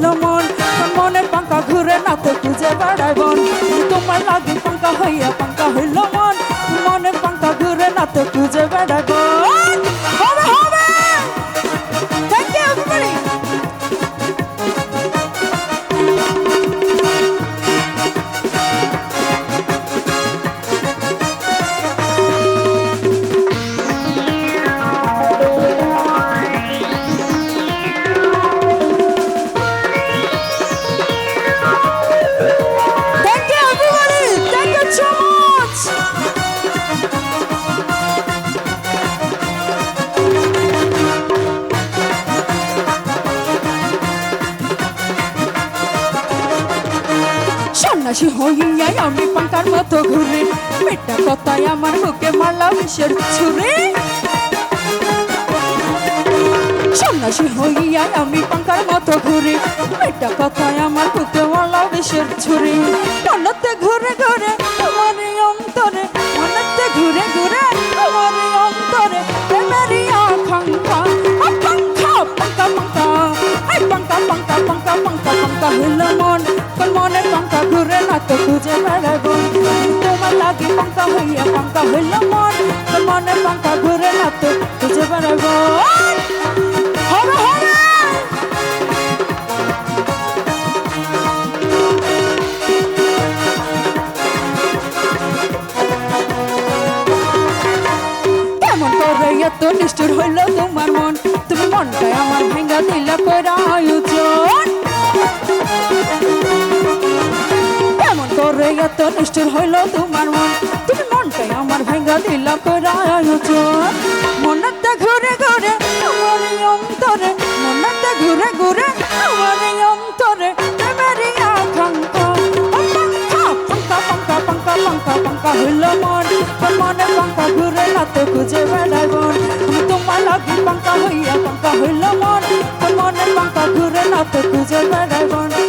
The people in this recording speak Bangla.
হলো মন। মনে পাঙ্কা ঘুরে না তো খুঁজে বেড়ায় বন। তোমার লাগে পাঙ্কা হইয়া পাঙ্কা হইল সন্ন্যাসী হইয়াই আমি পাঙ্কার মতো ঘুরে। মেটা কথায় আমার বুকে মারলা বিষের ছুরে সন্ন্যাসী হইয়াই আমি পাঙ্কার মতো ঘুরে। মেটা কথায় আমার বুকে মারলা বিষের ছুরি মনতে ঘুরে ঘুরে এই অন্তরে, মনতে ঘুরে ঘুরে আমার অন্তরে আকাঙ্ক্ষা। আকাঙ্ক্ষা পাঙ্কা পাঙ্কা পাঙ্কা পাঙ্কা পাঙ্কা পাঙ্কা পাঙ্কা হইল মন কোন মনে পাঙ্কা ঘুরে না তো খুঁজে বেড়াবো। তোমার লাগে পাঙ্কা হইয়া পাঙ্কা হইল মন কোন মনে পাঙ্কা ঘুরে না তো খুঁজে বেড়াবো। এত নিষ্ঠুর হইল তোমার মন, তুমি মনটাই আমার ভেঙ্গা দিলা করা আয়োজন। করে এত নিষ্ঠুর হইল তোমার মন। তুমি মনটাই আমার ভেঙ্গা দিলা করা আয়োজন মনতে ঘুরে ঘুরে আমার অন্তরে মনতে ঘুরে ঘুরে আমার অন্তরে পাঙ্কা পাঙ্কা পাঙ্কা হইল মন। মনে পাঙ্কা ঘুরে রাতে খুঁজে হইল মন। খুঁজে বেড়াইব।